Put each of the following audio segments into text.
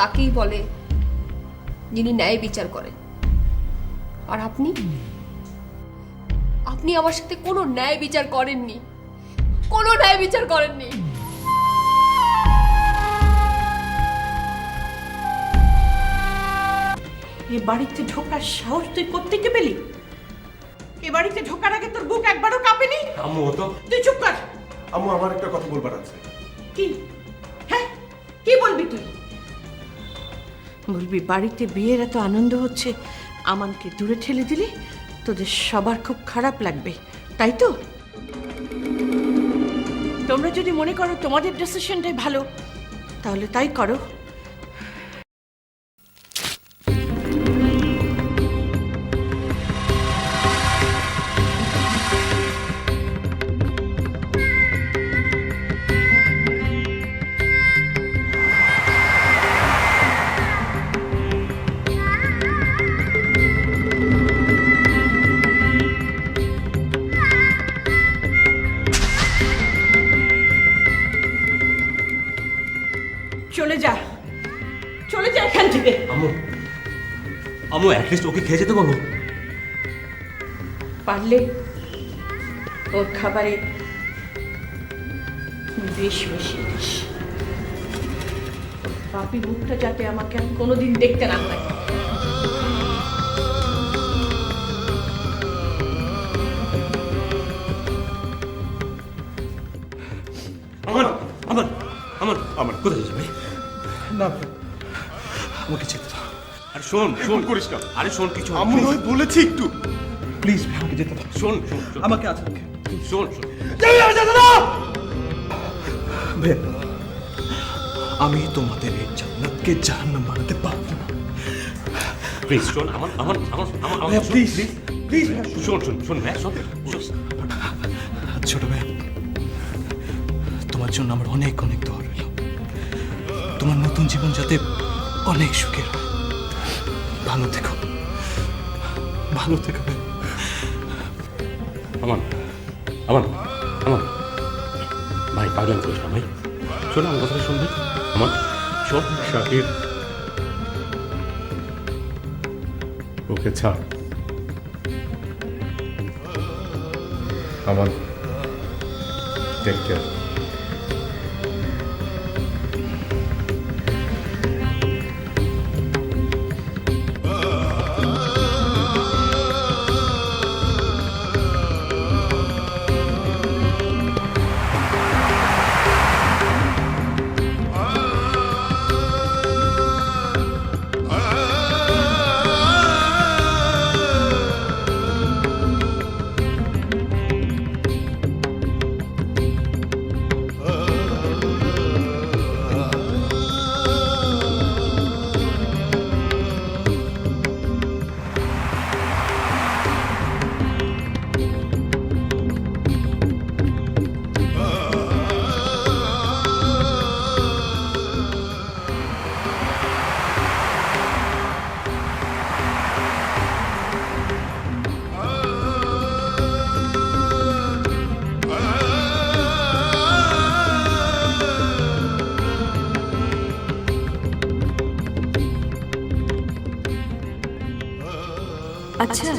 তাকেই বলে যিনি ন্যায় বিচার করেন। আর আপনি? আপনি আমার সাথে কোনো ন্যায় বিচার করেননি। কোনো ন্যায় বিচার করেননি। এ বাড়িতে ঢোকার সাহস তুই কোত্থেকে পেলি? এ বাড়িতে ঢোকার আগে তোর বুক একবারও কাঁপেনি? আম্মু ও তো তুই চুপ কর। আম্মু আমার একটা কথা বলবার আছে। কি? বলবি, বাড়িতে বিয়ের এত আনন্দ হচ্ছে, আমানকে দূরে ঠেলে দিলে তোদের সবার খুব খারাপ লাগবে, তাই তো? তোমরা যদি মনে করো তোমাদের ডিসিশনটাই ভালো, তাহলে তাই করো। আম্মু অ্যাটলিস্ট ওকে খেয়ে যেতে বলো পারলে ওর খাবারে বেশ দিস। পাপি মুখটা যাতে আমাকে আর কোনোদিন দেখতে না হয়। আমার আমার আমার আমার। কোথায় যাবে না। আমাকে যেতে দাও। আরে শোন শোন। করিস না। আরে শোন কিছু আম্মু নয় বলেছি একটু। প্লিজ আমাকে যেতে দাও শোন শোন আমাকে আজকে শোন শোন। ভাইয়া, আমি তোমাদের এই জান্নাতকে জাহান্নাম বানাতে পারব না। প্লিজ শোন আমার আমার আমার আমার প্লিজ প্লিজ। শোন শোন শোন ভাই শোন। ছোট ভাই তোমার জন্য আমার অনেক অনেক দোয়া রইল। তোমার নতুন জীবন যাতে অনেক সুখের হয়। ভালো থেকো। ভালো থেকো ভাই। আমার আমার আমার ভাই পাগলাম করিস না ভাই। শোন আমার কথাটা শুন ভাই। আমার শোন শাকির ওকে ছাড়। আমার টেক কেয়ার আচ্ছা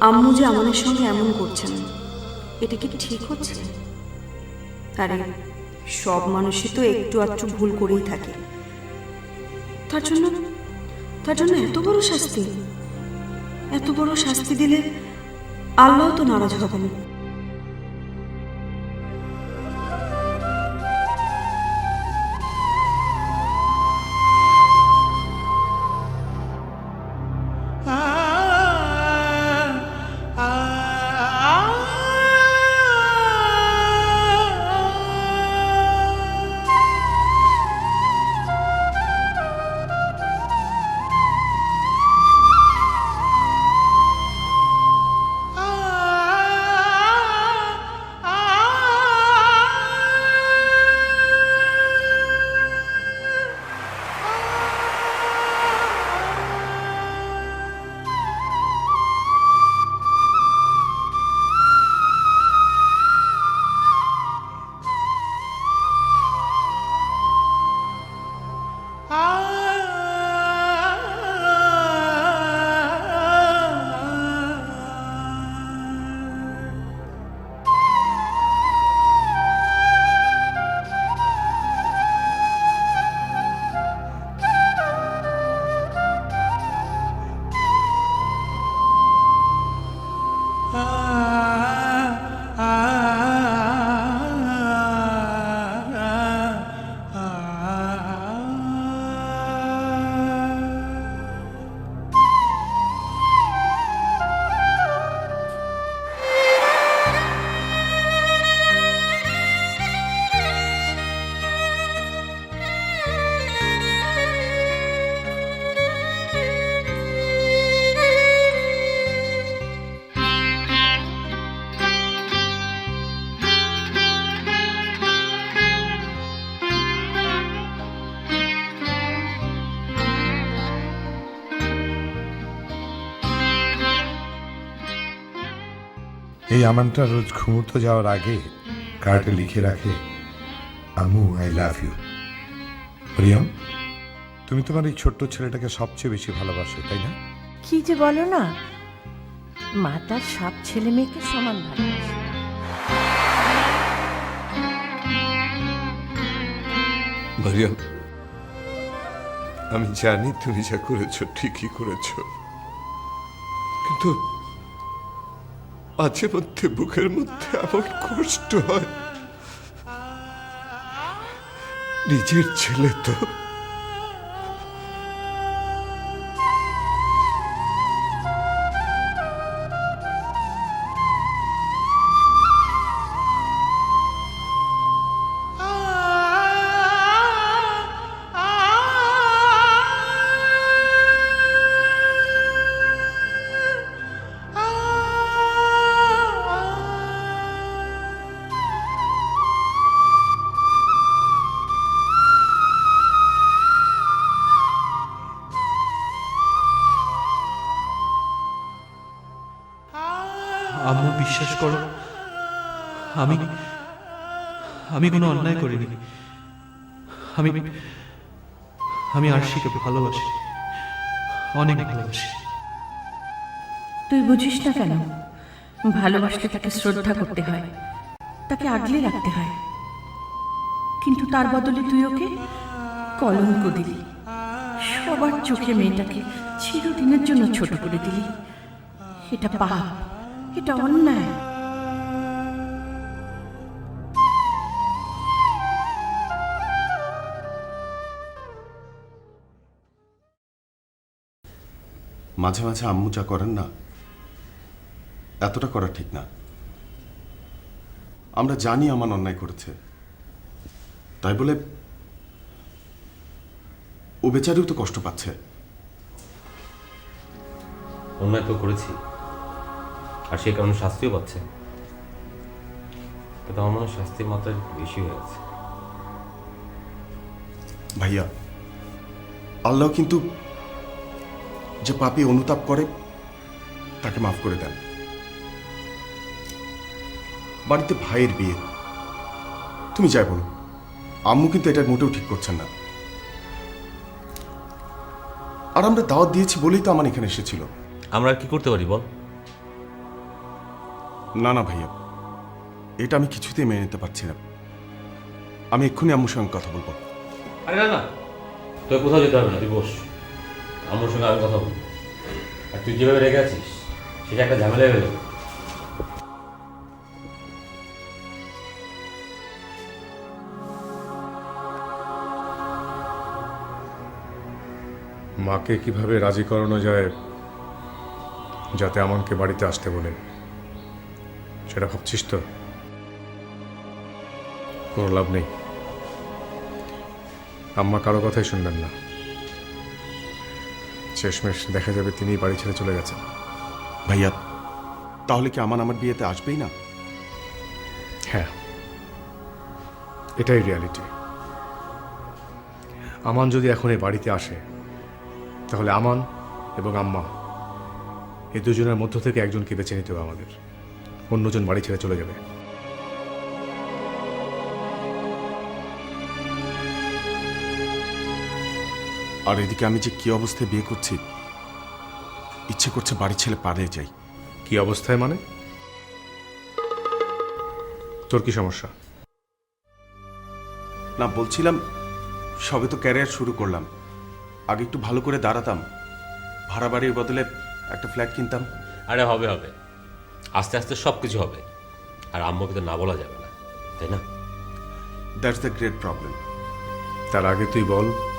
আম্মু যে আমাদের সঙ্গে এমন করছেন, এটা কি ঠিক হচ্ছে? আরে, সব মানুষই তো একটু আধটু ভুল করেই থাকে। তার জন্য তার জন্য এত বড় শাস্তি? এত বড় শাস্তি দিলে আল্লাহ তো নারাজ হবেন। এই আমানটা রোজ ঘুমোতে যাওয়ার আগে কার্ডে লিখে রাখে আমু আই লাভ ইউ রিয়াম তুমি তোমার এই ছোট্ট ছেলেটাকে সবচেয়ে বেশি ভালোবাসো তাই না? কি যে বলো না মা তার সব ছেলে মেয়েকে সমান ভালোবাসে। মারিয়াম আমি জানি তুমি যা করেছ ঠিকই করেছ কিন্তু মাঝে মধ্যে বুকের মধ্যে এমন কষ্ট হয়। নিজের ছেলে তো করো। আমি আমি কোনো অন্যায় করিনি। আমি আমি আরশিকে ভালোবাসি। অনেক ভালোবাসি। তুই বুঝিস না কেন? ভালোবাসলে তাকে শ্রদ্ধা করতে হয়। তাকে আগলে রাখতে হয়। কিন্তু তার বদলে তুই ওকে কলঙ্ক দিলি। সবার চোখে মেয়েটাকে চিরদিনের জন্য ছোট করে দিলি। এটা পাপ, এটা অন্যায়। মাঝে মাঝে আম্মু যা করেন না এতটা করা ঠিক না। আমরা জানি আমার অন্যায় করেছে। তাই বলে ও বেচারিও তো কষ্ট পাচ্ছে। অন্যায় তো করেছি আর সে কারণে শাস্তিও পাচ্ছে। কিন্তু আমার মনে হয় শাস্তির মাত্রা বেশি হয়ে গেছে। ভাইয়া আল্লাহ কিন্তু যে পাপি অনুতাপ করে তাকে মাফ করে দেন। বাড়িতে ভাইয়ের বিয়ে। তুমি যাই বলো আম্মু কিন্তু এটা মোটেও ঠিক করছেন না। আর আমরা দাওয়াত দিয়েছি বলেই তো আমার এখানে এসেছিল। আমরা আর কি করতে পারি বল? না না ভাইয়া এটা আমি কিছুতেই মেনে নিতে পারছি না। আমি এক্ষুনি আম্মুর সঙ্গে কথা বলব। আরে না না তোর কোথাও যেতে হবে না তুই বস। আমার সঙ্গে আমি কথা বলব আর তুই যেভাবে রেখে আছিস, সেটা একটা ঝামেলা হয়ে মাকে কীভাবে রাজি করানো যায়, যাতে আমাকে বাড়িতে আসতে বলে, সেটা ভাবছিস তো? কোনো লাভ নেই। আম্মা কারও কথাই শুনবেন না। শেষমেশ দেখা যাবে তিনিই বাড়ি ছেড়ে চলে গেছেন। ভাইয়া তাহলে কি আমান আমার বিয়েতে আসবেই না? হ্যাঁ। এটাই রিয়ালিটি আমান যদি এখন এই বাড়িতে আসে তাহলে আমান এবং আম্মা এই দুজনের মধ্য থেকে একজনকে বেছে নিতে হবে আমাদের। অন্যজন বাড়ি ছেড়ে চলে যাবে। আর এদিকে আমি যে কি অবস্থায় বিয়ে করছি ইচ্ছে করছে বাড়ি ছেলে পালিয়ে যাই। কি অবস্থায় মানে? তোর কি সমস্যা? না বলছিলাম সবে তো ক্যারিয়ার শুরু করলাম। আগে একটু ভালো করে দাঁড়াতাম। ভাড়া বাড়ির বদলে একটা ফ্ল্যাট কিনতাম। আরে হবে হবে। আস্তে আস্তে সব কিছু হবে। আর আম্মুকে তো না বলা যাবে না তাই না? দ্যাটস দ্য গ্রেট প্রবলেম তার আগে তুই বল।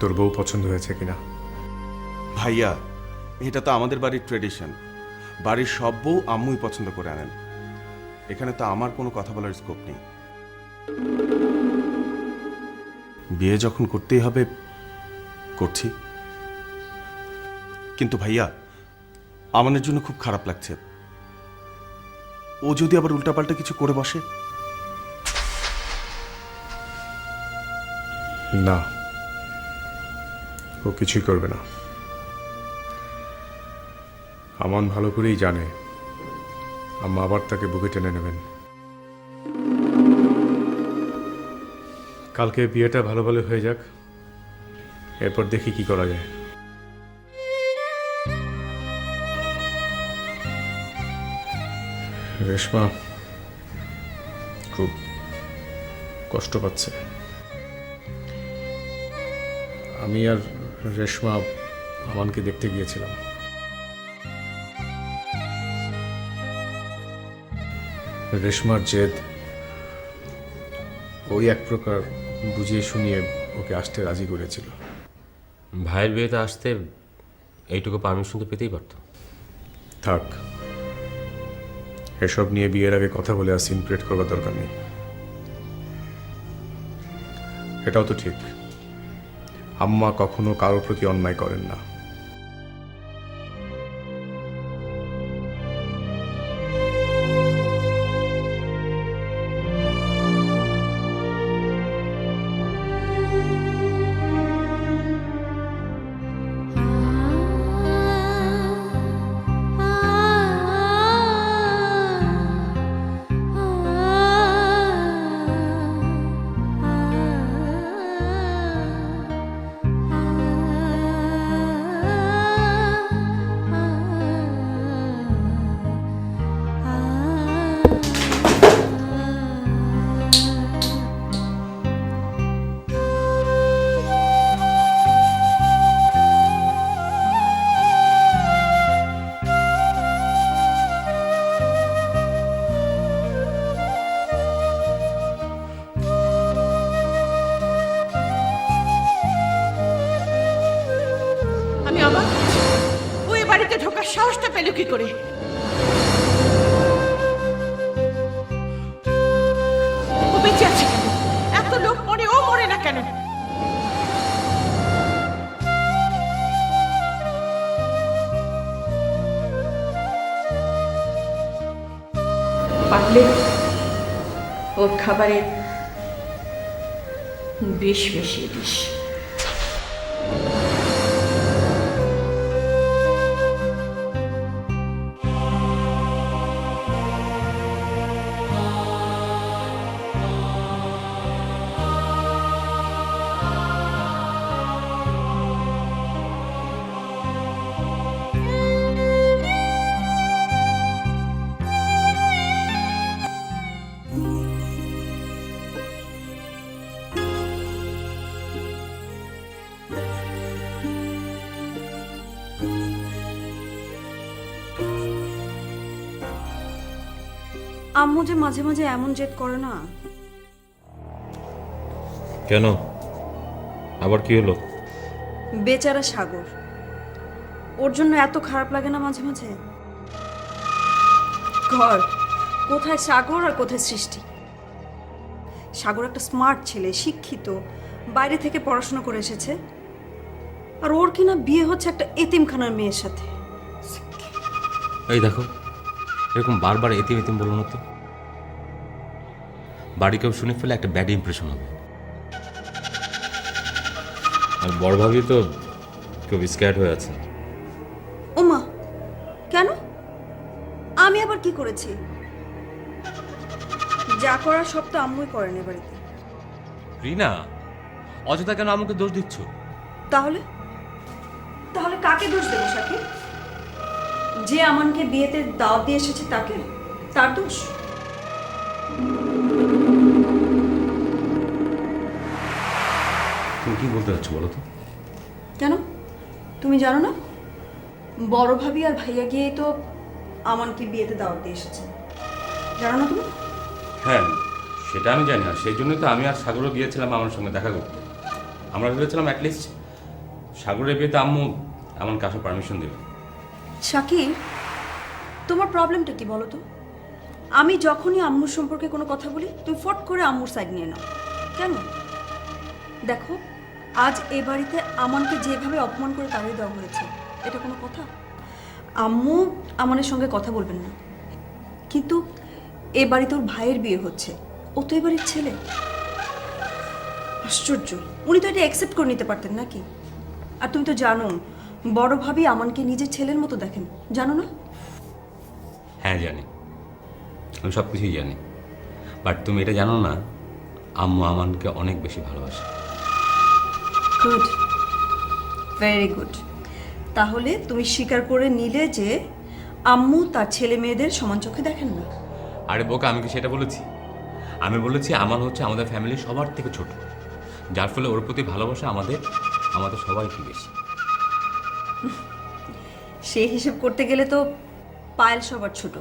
তোর বউ পছন্দ হয়েছে কিনা? ভাইয়া এটা তো আমাদের বাড়ির ট্রেডিশন বাড়ির সব বউ আম্মুই পছন্দ করে আনেন। এখানে তো আমার কোনো কথা বলার স্কোপ নেই। বিয়ে যখন করতেই হবে করছি। কিন্তু ভাইয়া আমাদের জন্য খুব খারাপ লাগছে। ও যদি আবার উল্টাপাল্টা কিছু করে বসে? না। ও কিছুই করবে না। আমান ভালো করেই জানে, আম্মা আবার তাকে বুকে টেনে নেবেন। কালকে বিয়েটা ভালো ভালো হয়ে যাক, এরপর দেখি কি করা যায়। রেশমা, খুব কষ্ট পাচ্ছে। আমি আর রেশমা আমানকে দেখতে গিয়েছিলাম। রেশমার জেদ ওই এক প্রকার বুঝিয়ে শুনিয়ে ওকে আসতে রাজি করেছিল। ভাইয়ের বিয়েতে আসতে এইটুকু পারমিশন তো পেতেই পারতো। থাক এসব নিয়ে বিয়ের আগে কথা বলে আর সিনক্রেট করবার দরকার নেই। এটাও তো ঠিক। আম্মা কখনো কারোর প্রতি অন্যায় করেন না। খাবারে বিষ মিশিয়ে দিস আম্মু যে মাঝে মাঝে এমন জেদ করে না। কেন? আবার কি হলো? বেচারা সাগর। ওর জন্য এত খারাপ লাগে না মাঝে মাঝে? ঘর কোথায় সাগর আর কোথায় সৃষ্টি? সাগর একটা স্মার্ট ছেলে শিক্ষিত বাইরে থেকে পড়াশোনা করে এসেছে। আর ওর কিনা বিয়ে হচ্ছে একটা এতিমখানার মেয়ের সাথে? এই দেখো এরকম বারবার এতিম এতিম বলো না তো। বাড়ি কেউ শুনে ফেলে একটা ব্যাড ইমপ্রেশন হবে। আর বড় ভাবি তো কেউ স্ক্যাট হয়ে আছে। ওমা কেন? আমি আবার কি করেছি? যা করার সব তো আম্মুই করেন এ বাড়িতে। রিনা অযথা কেন আমাকে দোষ দিচ্ছ? তাহলে? তাহলে কাকে দোষ দেবো সাকি যে আমানকে বিয়েতে দাওয়াত দিয়ে এসেছে তাকে। তার দোষ? কি বলতে চাচ্ছ বলো তো? কেন? তুমি জানো না? বড় ভাবি আর ভাইয়া গিয়েই তো আমানকে বিয়েতে দাওয়াত দিয়ে এসেছে। জানো না তুমি? হ্যাঁ সেটা আমি জানি না। সেই জন্যই তো আমি আর সাগরও গিয়েছিলাম আমার সঙ্গে দেখা করতে। আমরা ভেবেছিলাম অ্যাটলিস্ট সাগরের বিয়েতে আম্মু আমার কাছে পারমিশন দেবে। শাকির তোমার প্রবলেমটা কি বলো তো? আমি যখনই আম্মুর সম্পর্কে কোনো কথা বলি তুমি ফট করে আম্মুর সাইড নিয়ে নাও। কেন? দেখো আজ এ বাড়িতে আমানকে যেভাবে অপমান করে তাড়িয়ে দেওয়া হয়েছে, এটা কোনো কথা? আম্মু আমানের সঙ্গে কথা বলবেন না। কিন্তু এ বাড়িতে ওর ভাইয়ের বিয়ে হচ্ছে। ও তো এ বাড়ির ছেলে। আশ্চর্য। উনি তো এটা অ্যাকসেপ্ট করে নিতে পারতেন নাকি? আর তুমি তো জানো, বড় ভাবি আমানকে নিজের ছেলের মতো দেখেন। জানো না? হ্যাঁ জানি। আমি সব কিছুই জানি। বাট তুমি এটা জানো না, আম্মু আমানকে অনেক বেশি ভালোবাসে। গুড ভেরি গুড তাহলে তুমি স্বীকার করে নিলে যে আম্মু তার ছেলে মেয়েদের সমান চোখে দেখেন না। আরে বোকা আমি কি সেটা বলেছি? আমি বলেছি আমার হচ্ছে আমাদের ফ্যামিলি সবার থেকে ছোট। যার ফলে ওর প্রতি ভালোবাসা আমাদের আমাদের সবাইকে বেশি। সেই হিসেব করতে গেলে তো পায়েল সবার ছোট।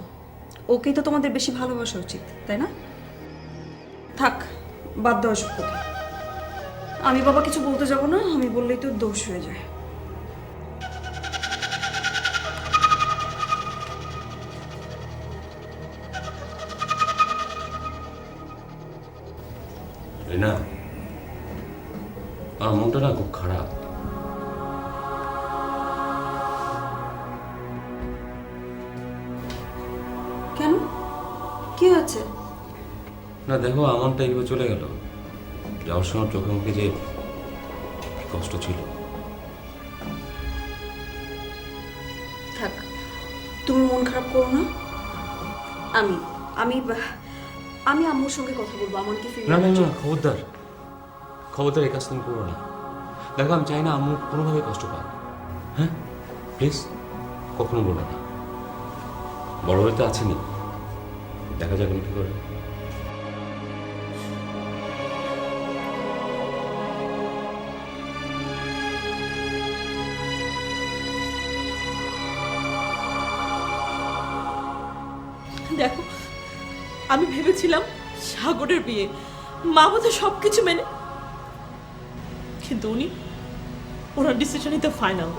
ওকেই তো তোমাদের বেশি ভালোবাসা উচিত তাই না? থাক বাদ দেওয়া কথা। আমি বাবা কিছু বলতে যাব না আমি বললেই তো দোষ হয়ে যায়। না আমার মনটা না খুব খারাপ। কেন? কি হয়েছে? না দেখো আমানটা এইভাবে চলে গেল। যাওয়ার সময় চোখে মুখে যে কষ্ট ছিল। থাক তুমি মন খারাপ করো না। আমি আমি আমি আম্মুর সঙ্গে কথা বলব আমার ফিরে না না না খবরদার। খবরদার এই কাজ তুমি করো না। দেখো আমি চাই না আম্মু কোনোভাবে কষ্ট পাক। হ্যাঁ? প্লিজ কখনো বলো না। বড় হয়তো আছেনি দেখা যাক আমি কি করে। আমি ভেবেছিলাম সাগরের বিয়ে। মা বোধহয় সব কিছু মেনে কিন্তু উনি ওনার ডিসিশনই তো ফাইনাল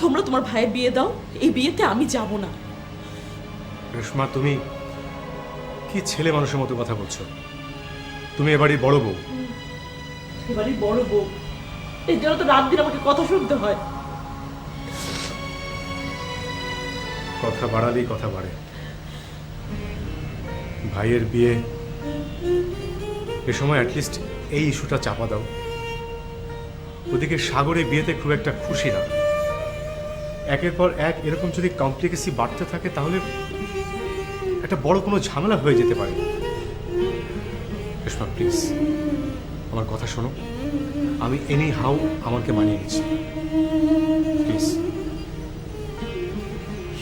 তোমরা তোমার ভাইয়ের বিয়ে দাও এই বিয়েতে আমি যাব না। রেশমা তুমি কি ছেলে মানুষের মতো কথা বলছো? তুমি এবারই বড় বউ। এবারই বড় বউ। এই জন্য তো রাত দিন আমাকে কথা শুনতে হয়। কথা বাড়ালেই কথা বাড়ে। ভাইয়ের বিয়ে। এ সময় অ্যাটলিস্ট এই ইস্যুটা চাপা দাও। ওদিকে সাগরে বিয়েতে খুব একটা খুশি না। একের পর এক এরকম যদি কমপ্লিকেসি বাড়তে থাকে তাহলে একটা বড় কোনো ঝামেলা হয়ে যেতে পারে। প্লিজ আমার কথা শোনো। আমি এনি হাউ আমাকে মানিয়ে নিচ্ছি। প্লিজ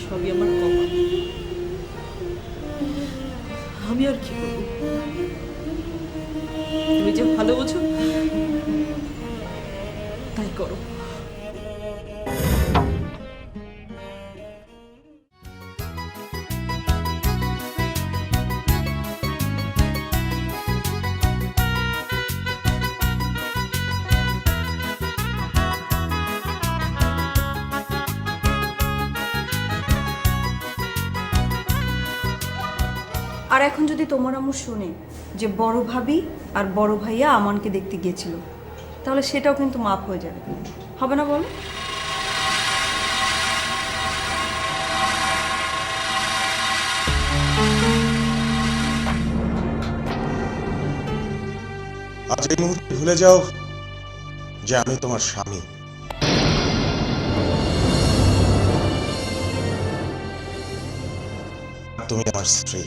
সবই আমার কপাল। আমি আর কি করব? তুমি যে ভালো বোঝো তাই করো। তোমার আম্মু শুনে যে বড় ভাবি আর বড় ভাইয়া আমানকে দেখতে গিয়েছিল। তাহলে সেটাও কিন্তু মাপ হয়ে যাবে। হবে না বলো? আজ এই মুহূর্তে ভুলে যাও যে আমি তোমার স্বামী। তুমি আমার স্ত্রী।